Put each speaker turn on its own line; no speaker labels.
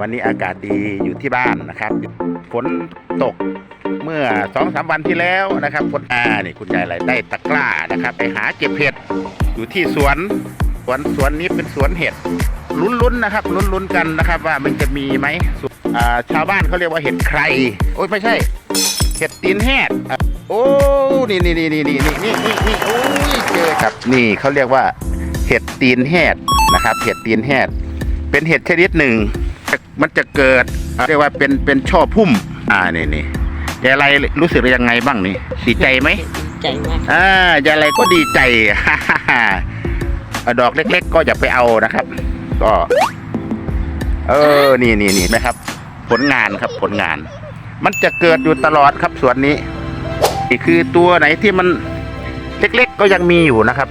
วันนี้อากาศดีอยู่ที่บ้านนะครับ ฝนตกเมื่อสองสามวันที่แล้วนะครับคนอานี่คุณยายอะไรได้ตะกร้านะครับ ไปหาเก็บเห็ดอยู่ที่สวนสวนสวนนี้เป็นสวนเห็ดลุ้นๆนะครับลุ้นๆกันนะครับ ว่ามันจะมีไหมชาวบ้านเขาเรียกว่าเห็ดใคร โอ้ยไม่ใช่ เห็ดตีนแหดโอ้นี่นี่นี่นี่นี่นี่นี่นี่นี่โอ้ยเจอครับนี่เขาเรียกว่าเห็ดตีนแหดนะครับ เห็ดตีนแหดเป็นเห็ดชนิดหนึ่ง มันจะเกิดอะเรียกว่าเป็นเป็นช่อพุ่ม อ่านี่นี่ยายไรรู้สึกยังไงบ้างนี่ดีใจไหม
ดีใจมาก
อ่ายายไรก็ดีใจอะดอกเล็ก ๆ ก็อย่าไปเอานะครับ ก็ เออนี่นี่นี่ไหมครับ ผลงานครับผลงาน มันจะเกิดอยู่ตลอดครับสวนนี้นี่คือตัวไหนที่มันเล็ก ๆ ก็ยังมีอยู่นะครับ